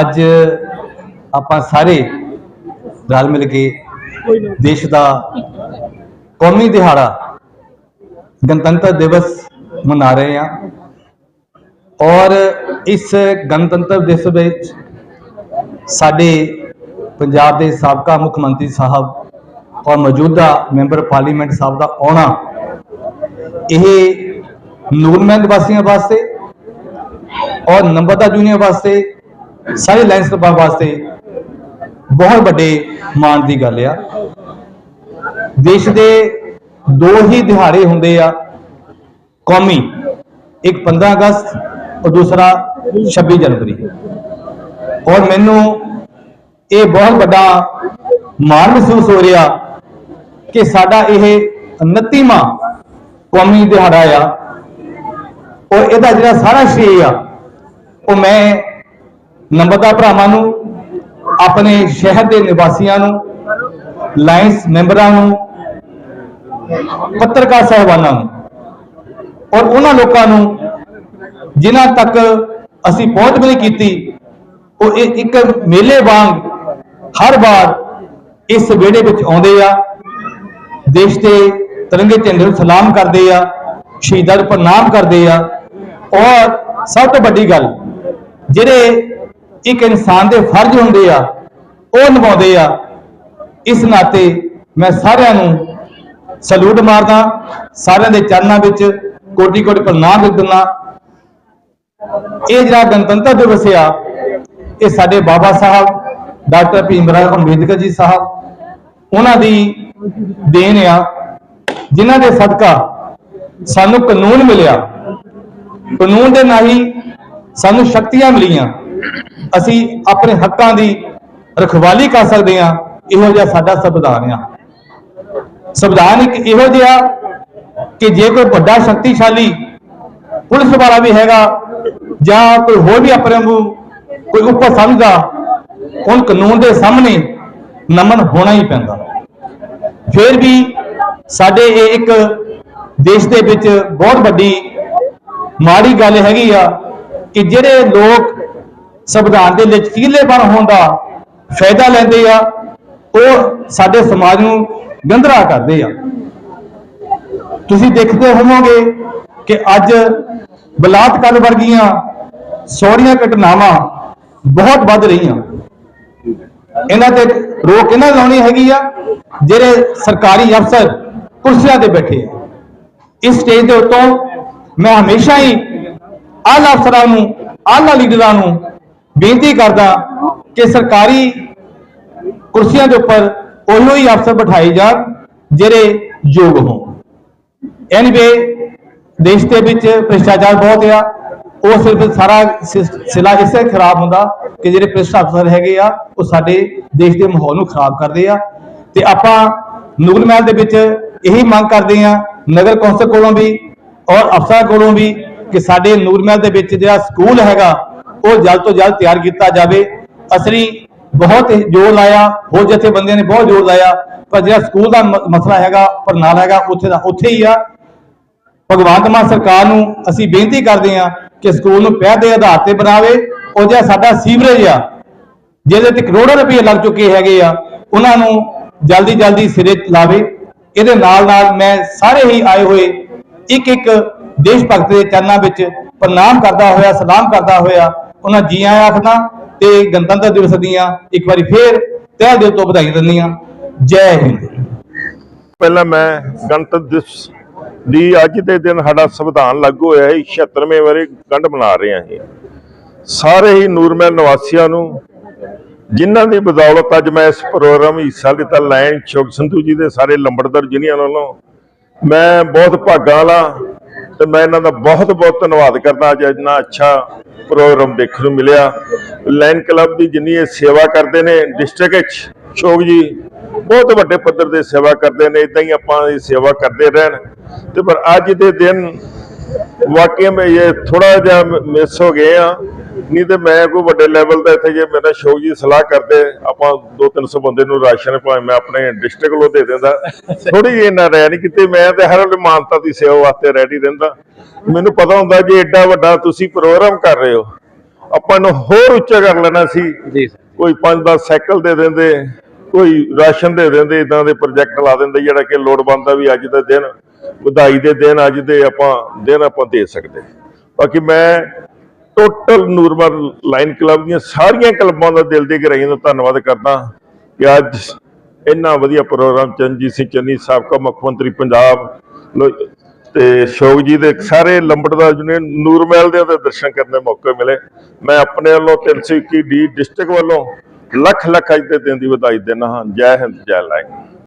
ਅੱਜ ਆਪਾਂ ਸਾਰੇ ਰਲ ਮਿਲ ਕੇ ਦੇਸ਼ ਦਾ ਕੌਮੀ ਦਿਹਾੜਾ, ਗਣਤੰਤਰ ਦਿਵਸ ਮਨਾ ਰਹੇ ਹਾਂ। ਔਰ ਇਸ ਗਣਤੰਤਰ ਦਿਵਸ ਵਿੱਚ ਸਾਡੇ ਪੰਜਾਬ ਦੇ ਸਾਬਕਾ ਮੁੱਖ ਮੰਤਰੀ ਸਾਹਿਬ ਔਰ ਮੌਜੂਦਾ ਮੈਂਬਰ ਪਾਰਲੀਮੈਂਟ ਸਾਹਿਬ ਦਾ ਆਉਣਾ, ਇਹ ਨੂਰਮਹਿੰਦ ਵਾਸੀਆਂ ਵਾਸਤੇ ਔਰ ਨੰਬਰਦਾਰ ਯੂਨੀਅਨ ਵਾਸਤੇ ਸਾਰੇ ਲਾਇਨਸ ਕਲੱਬਾਂ ਵਾਸਤੇ ਬਹੁਤ ਵੱਡੇ ਮਾਣ ਦੀ ਗੱਲ ਆ। ਦੇਸ਼ ਦੇ ਦੋ ਹੀ ਦਿਹਾੜੇ ਹੁੰਦੇ ਆ, ਕੌਮੀ, ਇੱਕ 15 ਅਗਸਤ ਔਰ ਦੂਸਰਾ 26 ਜਨਵਰੀ। ਔਰ ਮੈਨੂੰ ਇਹ ਬਹੁਤ ਵੱਡਾ ਮਾਣ ਮਹਿਸੂਸ ਹੋ ਰਿਹਾ ਕਿ ਸਾਡਾ ਇਹ 29ਵਾਂ ਕੌਮੀ ਦਿਹਾੜਾ ਆ। ਔਰ ਇਹਦਾ ਜਿਹੜਾ ਸਾਰਾ ਸ਼੍ਰੇय ਆ, ਉਹ ਮੈਂ ਨੰਬਰਦਾਰ ਭਰਾਵਾਂ ਨੂੰ, ਆਪਣੇ ਸ਼ਹਿਰ ਦੇ ਨਿਵਾਸੀਆਂ ਨੂੰ ਲਾਇੰਸ ਮੈਂਬਰਾਂ ਨੂੰ, ਪੱਤਰਕਾਰ ਸਾਹਿਬਾਨਾਂ ਨੂੰ ਔਰ ਉਹਨਾਂ ਲੋਕਾਂ ਨੂੰ ਜਿਨ੍ਹਾਂ ਤੱਕ ਅਸੀਂ ਪਹੁੰਚ ਵੀ ਨਹੀਂ ਕੀਤੀ, ਉਹ ਇਹ ਇੱਕ ਮੇਲੇ ਵਾਂਗ ਹਰ ਵਾਰ ਇਸ ਵਿਹੜੇ ਵਿੱਚ ਆਉਂਦੇ ਆ, ਦੇਸ਼ ਦੇ ਤਿਰੰਗੇ ਝੰਡੇ ਨੂੰ ਸਲਾਮ ਕਰਦੇ ਆ, ਸ਼ਹੀਦਾਂ ਨੂੰ ਪ੍ਰਣਾਮ ਕਰਦੇ ਆ ਔਰ ਸਭ ਤੋਂ ਵੱਡੀ ਗੱਲ, ਜਿਹੜੇ ਇੱਕ ਇਨਸਾਨ ਦੇ ਫਰਜ਼ ਹੁੰਦੇ ਆ, ਉਹ ਨਿਭਾਉਂਦੇ ਆ। ਇਸ ਨਾਤੇ ਮੈਂ ਸਾਰਿਆਂ ਨੂੰ ਸਲੂਟ ਮਾਰਦਾ, ਸਾਰਿਆਂ ਦੇ ਚਰਨਾਂ ਵਿੱਚ ਕੋਟੀ ਕੋਟੀ ਪ੍ਰਣਾਮ ਦਿੰਦਾ। ਇਹ ਜਿਹੜਾ ਗਣਤੰਤਰ ਦਿਵਸ ਆ, ਇਹ ਸਾਡੇ ਬਾਬਾ ਸਾਹਿਬ, ਡਾਕਟਰ ਭੀਮ ਰਾਓ ਅੰਬੇਦਕਰ ਜੀ ਸਾਹਿਬ, ਉਹਨਾਂ ਦੀ ਦੇਣ ਆ, ਜਿਨ੍ਹਾਂ ਦੇ ਸਦਕਾ ਸਾਨੂੰ ਕਾਨੂੰਨ ਮਿਲਿਆ। ਕਾਨੂੰਨ ਦੇ ਨਾਲ ਹੀ ਸਾਨੂੰ ਸ਼ਕਤੀਆਂ ਮਿਲੀਆਂ। ਅਸੀਂ ਆਪਣੇ ਹੱਕਾਂ ਦੀ ਰਖਵਾਲੀ ਕਰ ਸਕਦੇ ਹਾਂ, ਇਹੋ ਜਿਹਾ ਸਾਡਾ ਸੰਵਿਧਾਨ ਆ। ਸੰਵਿਧਾਨ ਇੱਕ ਇਹੋ ਜਿਹਾ ਕਿ ਜੇ ਕੋਈ ਵੱਡਾ ਸ਼ਕਤੀਸ਼ਾਲੀ ਪੁਲਿਸ ਵਾਲਾ ਵੀ ਹੈਗਾ ਜਾਂ ਕੋਈ ਹੋਰ ਵੀ ਆਪਣੇ ਨੂੰ ਕੋਈ ਉੱਪਰ ਸਮਝਦਾ ਹੁਣ ਕਾਨੂੰਨ ਦੇ ਸਾਹਮਣੇ ਨਮਨ ਹੋਣਾ ਹੀ ਪੈਂਦਾ। ਫਿਰ ਵੀ ਸਾਡੇ ਇਹ ਇੱਕ ਦੇਸ਼ ਦੇ ਵਿੱਚ ਬਹੁਤ ਵੱਡੀ ਮਾੜੀ ਗੱਲ ਹੈਗੀ ਆ ਕਿ ਜਿਹੜੇ ਲੋਕ ਸੰਵਿਧਾਨ ਦੇ ਲਚਕੀਲੇਪਣ ਹੋਣ ਦਾ ਫਾਇਦਾ ਲੈਂਦੇ ਆ, ਉਹ ਸਾਡੇ ਸਮਾਜ ਨੂੰ ਗੰਧਰਾ ਕਰਦੇ ਆ। ਤੁਸੀਂ ਦੇਖਦੇ ਹੋਵੋਗੇ ਕਿ ਅੱਜ ਬਲਾਤਕਾਰ ਵਰਗੀਆਂ ਸੌੜੀਆਂ ਘਟਨਾਵਾਂ ਬਹੁਤ ਵੱਧ ਰਹੀਆਂ। ਇਹਨਾਂ ਤੇ ਰੋਕ ਇਹਨਾਂ ਲਾਉਣੀ ਹੈਗੀ ਆ, ਜਿਹੜੇ ਸਰਕਾਰੀ ਅਫਸਰ ਕੁਰਸੀਆਂ ਤੇ ਬੈਠੇ ਆ। ਇਸ ਸਟੇਜ ਦੇ ਉੱਤੋਂ ਮੈਂ ਹਮੇਸ਼ਾ ਹੀ ਆਲਾ ਅਫਸਰਾਂ ਨੂੰ, ਆਲਾ ਲੀਡਰਾਂ ਨੂੰ ਬੇਨਤੀ ਕਰਦਾ ਕਿ ਸਰਕਾਰੀ ਕੁਰਸੀਆਂ ਦੇ ਉੱਪਰ ਉਹੋ ਹੀ ਅਫਸਰ ਬਿਠਾਏ ਜਾਣ, ਜਿਹੜੇ ਯੋਗ ਹੋਣ। ਐਨੀਵੇ ਦੇਸ਼ ਦੇ ਵਿੱਚ ਭ੍ਰਿਸ਼ਟਾਚਾਰ ਬਹੁਤ ਆ। ਉਹ ਸਿਰਫ ਸਾਰਾ ਸਿਸ- ਸਿਲਾ ਇਸੇ ਖਰਾਬ ਹੁੰਦਾ ਕਿ ਜਿਹੜੇ ਭ੍ਰਿਸ਼ਟ ਅਫਸਰ ਹੈਗੇ ਆ, ਉਹ ਸਾਡੇ ਦੇਸ਼ ਦੇ ਮਾਹੌਲ ਨੂੰ ਖਰਾਬ ਕਰਦੇ ਆ। ਤੇ ਆਪਾਂ ਨੂਰ ਮਹਿਲ ਦੇ ਵਿੱਚ ਇਹੀ ਮੰਗ ਕਰਦੇ ਆ, ਨਗਰ ਕੌਂਸਲ ਕੋਲੋਂ ਵੀ ਔਰ ਅਫਸਰਾਂ ਕੋਲੋਂ ਵੀ ਕਿ ਸਾਡੇ ਨੂਰ ਮਹਿਲ ਦੇ ਵਿੱਚ ਜਿਹੜਾ ਸਕੂਲ ਹੈਗਾ ਉਹ ਜਲਦ ਤੋਂ ਜਲਦ ਤਿਆਰ ਕੀਤਾ ਜਾਵੇ। ਅਸੀਂ ਬਹੁਤ ਜ਼ੋਰ ਲਾਇਆ। ਹੋਰ ਜਥੇਬੰਦੀਆਂ ਨੇ ਬਹੁਤ ਜ਼ੋਰ ਲਾਇਆ। ਪਰ ਜਿਹੜਾ ਸਕੂਲ ਦਾ ਮ- ਮਸਲਾ ਹੈਗਾ ਪਰ ਹੈਗਾ, ਉੱਥੇ ਦਾ, ਉੱਥੇ ਹੀ ਆ। ਭਗਵੰਤ ਮਾਨ ਸਰਕਾਰ ਨੂੰ ਅਸੀਂ ਬੇਨਤੀ ਕਰਦੇ ਹਾਂ ਕਿ ਸਕੂਲ ਨੂੰ ਪਹਿਲ ਦੇ ਆਧਾਰ ਤੇ ਬਣਾਵੇ। ਉਹ ਜਿਹੜਾ ਸਾਡਾ ਸੀਵਰੇਜ ਆ, ਜਿਹਦੇ ਤੇ ਕਰੋੜਾਂ ਰੁਪਏ ਲੱਗ ਚੁੱਕੇ ਹੈਗੇ ਆ, ਉਹਨਾਂ ਨੂੰ ਜਲਦੀ ਜਲਦੀ ਸਿਰੇ ਲਾਵੇ। ਇਹਦੇ ਨਾਲ ਨਾਲ ਮੈਂ ਸਾਰੇ ਹੀ ਆਏ ਹੋਏ ਇੱਕ ਇੱਕ ਦੇਸ਼ ਭਗਤ ਦੇ ਚਰਨਾਂ ਵਿੱਚ ਪ੍ਰਣਾਮ ਕਰਦਾ ਹੋਇਆ, ਸਲਾਮ ਕਰਦਾ ਹੋਇਆ। ਉਹਨਾਂ ਜੀ ਆਇਆਂ ਆਖਦਾ ਤੇ ਗਣਤੰਤਰ ਦਿਵਸ ਦੀਆਂ ਇੱਕ ਵਾਰੀ ਫੇਰ ਤਹਿ ਦਿਲ ਤੋਂ ਵਧਾਈ ਦਿੰਦੀਆਂ। ਜੈ ਹਿੰਦ। ਪਹਿਲਾਂ ਮੈਂ ਗਣਤੰਤਰ ਦਿਵਸ ਦੀ ਅੱਜ ਦੇ ਦਿਨ ਸਾਡਾ ਸੰਵਿਧਾਨ ਲਾਗੂ ਹੋਇਆ ਹੈ 76ਵੇਂ ਵਾਰੇ ਗੰਢ ਮਨਾ ਰਹੇ ਹਾਂ ਅਸੀਂ ਸਾਰੇ ਹੀ ਨੂਰਮਹਿਲ ਨਿਵਾਸੀਆਂ ਨੂੰ, ਜਿਨ੍ਹਾਂ ਦੀ ਬਦੌਲਤ ਅੱਜ ਮੈਂ ਇਸ ਪ੍ਰੋਗਰਾਮ ਵਿੱਚ ਹਿੱਸਾ ਲਿੱਤਾ ਲਾਇਨ ਚੌਕ ਸੰਧੂ ਜੀ ਦੇ ਸਾਰੇ ਲੰਬੜਦਾਰ ਯੂਨੀਅਨ ਵੱਲੋਂ, ਮੈਂ ਬਹੁਤ ਭਾਗਾਂ ਵਾਲਾ ਤੇ ਮੈਂ ਇਹਨਾਂ ਦਾ ਬਹੁਤ ਬਹੁਤ ਧੰਨਵਾਦ ਕਰਦਾ, ਅੱਜ ਇੰਨਾ ਅੱਛਾ ਪ੍ਰੋਗਰਾਮ ਦੇਖਣ ਨੂੰ ਮਿਲਿਆ। ਲਾਈਨ ਕਲੱਬ ਦੀ ਜਿੰਨੀ ਇਹ ਸੇਵਾ ਕਰਦੇ ਨੇ ਡਿਸਟ੍ਰਿਕਟ ਵਿੱਚ, ਸ਼ੋਕ ਜੀ, ਬਹੁਤ ਵੱਡੇ ਪੱਧਰ ਤੇ ਸੇਵਾ ਕਰਦੇ ਨੇ ਇਦਾਂ ਹੀ ਆਪਾਂ ਇਹ ਸੇਵਾ ਕਰਦੇ ਰਹਿਣ। ਤੇ ਪਰ ਅੱਜ ਦੇ ਦਿਨ ਵਾਕਈ ਮੈਂ ਇਹ ਥੋੜਾ ਜਿਹਾ ਮਿਸ ਹੋ ਗਏ ਆ ਨਹੀਂ ਤੇ ਮੈਂ ਕੋਈ ਵੱਡੇ ਲੈਵਲ ਦਾ ਇੱਥੇ ਜੇ ਮੇਰਾ ਸ਼ੌਕ ਜੀ ਸਲਾਹ ਕਰਦੇ ਆਪਾਂ 2-300 ਬੰਦੇ ਨੂੰ ਰਾਸ਼ਨ ਭਾਵੇਂ ਮੈਂ ਆਪਣੇ ਡਿਸਟ੍ਰਿਕਟ ਵੱਲੋਂ ਦੇ ਦਿੰਦਾ। ਥੋੜੀ ਜਿਹੀ ਨਾ ਰਹਿ ਨਹੀਂ ਕਿਤੇ ਮੈਂ ਤੇ ਹਰ ਵੇਲੇ ਮਾਨਤਾ ਦੀ ਸੇਵਾ ਵਾਸਤੇ ਰੈਡੀ ਰਹਿੰਦਾ। ਮੈਨੂੰ ਪਤਾ ਹੁੰਦਾ ਜੇ ਐਡਾ ਵੱਡਾ ਤੁਸੀਂ ਪ੍ਰੋਗਰਾਮ ਕਰ ਰਹੇ ਹੋ ਆਪਾਂ ਨੂੰ ਹੋਰ ਉੱਚਾ ਕਰ ਲੈਣਾ ਸੀ। ਜੀ ਕੋਈ 5-10 ਸਾਈਕਲ ਦੇ ਦਿੰਦੇ ਕੋਈ ਰਾਸ਼ਨ ਦੇ ਦਿੰਦੇ ਇਦਾਂ ਦੇ ਪ੍ਰੋਜੈਕਟ ਲਾ ਦਿੰਦੇ ਜਿਹੜਾ ਕਿ ਲੋੜਵੰਦ ਆ ਵੀ ਅੱਜ ਦੇ ਦਿਨ ਵਧਾਈ ਦੇ ਦਿਨ ਅੱਜ ਦੇ ਆਪਾਂ ਦਿਨ ਆਪਾਂ ਦੇ ਸਕਦੇ। ਬਾਕੀ ਮੈਂ ਟੋਟਲ ਨੂਰਮਰ ਲਾਈਨ ਕਲੱਬ ਦੀਆਂ ਸਾਰੀਆਂ ਕਲੱਬਾਂ ਦਾ ਦਿਲ ਦੀ ਗਹਿਰਾਈਆਂ ਦਾ ਧੰਨਵਾਦ ਕਰਦਾ ਕਿ ਅੱਜ ਇੰਨਾ ਵਧੀਆ ਪ੍ਰੋਗਰਾਮ ਚੰਜੀਤ ਸਿੰਘ ਚੰਨੀ, ਸਾਬਕਾ ਮੁੱਖ ਮੰਤਰੀ ਪੰਜਾਬ ਲੋ- ਤੇ ਸ਼ੋਕ ਜੀ ਦੇ ਸਾਰੇ ਲੰਬੜਦਾਰ ਯੂਨੀਅਨ ਨੂਰਮਹਿਲ ਦੇ ਉਹਦੇ ਦਰਸ਼ਨ ਕਰਨ ਦੇ ਮੌਕੇ ਮਿਲੇ। ਮੈਂ ਆਪਣੇ ਵੱਲੋਂ 321 ਡੀ ਡਿਸਟ੍ਰਿਕਟ ਵੱਲੋਂ ਲੱਖ ਲੱਖ ਅੱਜ ਦੇ ਦਿਨ ਦੀ ਵਧਾਈ ਦਿੰਦਾ ਹਾਂ। ਜੈ ਹਿੰਦ, ਜੈ ਲਾਇਨ